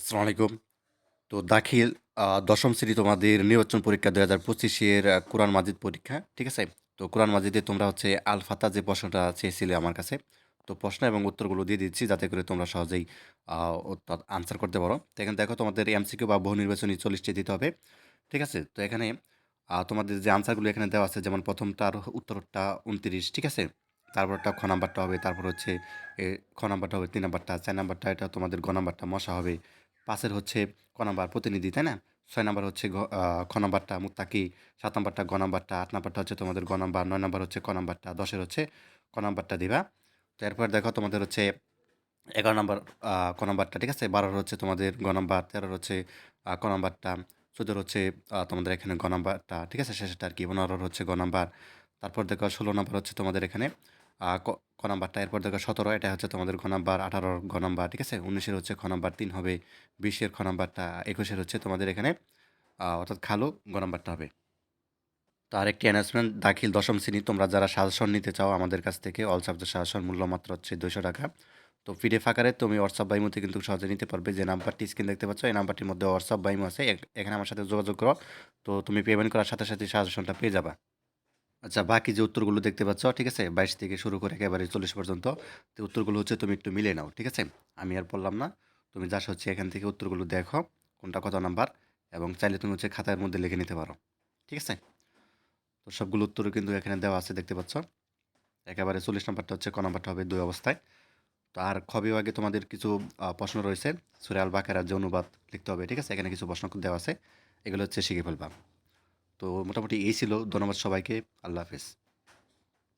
আসসালামু আলাইকুম। তো দাখিল দশম শ্রেণি তোমাদের নির্বাচন পরীক্ষা ২০২৫ হাজার পঁচিশের কোরআন মাজিদ পরীক্ষা। ঠিক আছে? তো কোরআন মাজিদে তোমরা হচ্ছে আল ফাতহা যে প্রশ্নটা চেয়েছিলে আমার কাছে। তো প্রশ্ন এবং উত্তরগুলো দিয়ে দিচ্ছি যাতে করে তোমরা সহজেই আনসার করতে পারো। তো এখানে দেখো তোমাদের এমসিকিউ বা বহু নির্বাচনী চল্লিশটি দিতে হবে। ঠিক আছে? তো এখানে তোমাদের যে আনসারগুলো এখানে দেওয়া আছে যেমন ১ম টার উত্তরটা ২৯ ঠিক আছে? তারপরটা খ নাম্বারটা হবে। তারপর হচ্ছে খ নাম্বারটা হবে তিন নাম্বারটা, ৪ নাম্বারটা এটা তোমাদের গ নাম্বারটা মশা হবে। ৫ এর হচ্ছে ক নাম্বার প্রতিনিধি, তাই না? ছয় নাম্বার হচ্ছে খ নাম্বারটা মুত্তাকি, ৭ নাম্বারটা গ নাম্বারটা, ৮ নাম্বারটা হচ্ছে তোমাদের গ নাম্বার, ৯ নাম্বার হচ্ছে ক নাম্বারটা, দশের হচ্ছে ক নাম্বারটা দিবা। তো এরপর দেখো তোমাদের হচ্ছে ১১ নাম্বার ক নাম্বারটা, ঠিক আছে? বারোর হচ্ছে তোমাদের গ নাম্বার, ১৩ র হচ্ছে ক নাম্বারটা, ১৪ র হচ্ছে তোমাদের এখানে গ নাম্বারটা, ঠিক আছে? শেষেরটা আরকি। ১৫ র হচ্ছে গ নাম্বার। তারপর দেখো ১৬ নাম্বার হচ্ছে তোমাদের এখানে ক নাম্বারটা। এরপর দেখো ১৭ এটা হচ্ছে তোমাদের গ নাম্বার, ১৮ র গ নাম্বার, ঠিক আছে? উনিশের হচ্ছে খ নাম্বার তিন হবে, ২০ এর খ নাম্বারটা, একুশের হচ্ছে তোমাদের এখানে অর্থাৎ খালু গ নাম্বারটা হবে। তো আরেকটি অ্যানাউন্সমেন্ট দাখিল দশম শ্রেণি তোমরা যারা সাজেশন নিতে চাও আমাদের কাছ থেকে অল সাবজেক্ট সাজেশন মূল্য মাত্র হচ্ছে ২০০ টাকা। তো পিডিএফ আকারে তুমি হোয়াটসঅ্যাপ বা ইমোতে কিন্তু সহজে নিতে পারবে। যে নাম্বারটি স্ক্রিন দেখতে পাচ্ছ এই নাম্বারটির মধ্যে হোয়াটসঅ্যাপ বা ইমো আছে। এখানে আমার সাথে যোগাযোগ করো। তো তুমি পেমেন্ট করার সাথে, সাথে সাজেশনটা পেয়ে যাবা। আচ্ছা বাকি যে উত্তরগুলো দেখতে পাচ্ছ, ঠিক আছে? ২২ থেকে শুরু করে একেবারে ৪০ পর্যন্ত। তো উত্তরগুলো হচ্ছে তুমি একটু মিলিয়ে নাও, ঠিক আছে? আমি আর বললাম না। তুমি জাস্ট হচ্ছে এখান থেকে উত্তরগুলো দেখো, কোনটা কত নাম্বার এবং চাইলে তুমি হচ্ছে খাতার মধ্যে লিখে নিতে পারো। ঠিক আছে? তো সবগুলো উত্তর কিন্তু এখানে দেওয়া আছে দেখতে পাচ্ছ। একেবারে ৪০ নাম্বারটা হচ্ছে ক নাম্বারটা হবে দুই অবস্থায়। তো আর খ আগে তোমাদের কিছু প্রশ্ন রয়েছে। সূরা আল বাকারার যে অনুবাদ লিখতে হবে, ঠিক আছে? এখানে কিছু প্রশ্ন দেওয়া আছে। এগুলো হচ্ছে শিখে ফেলবা। তো মোটামুটি এই ছিল। ধন্যবাদ সবাইকে। আল্লাহ হাফেজ।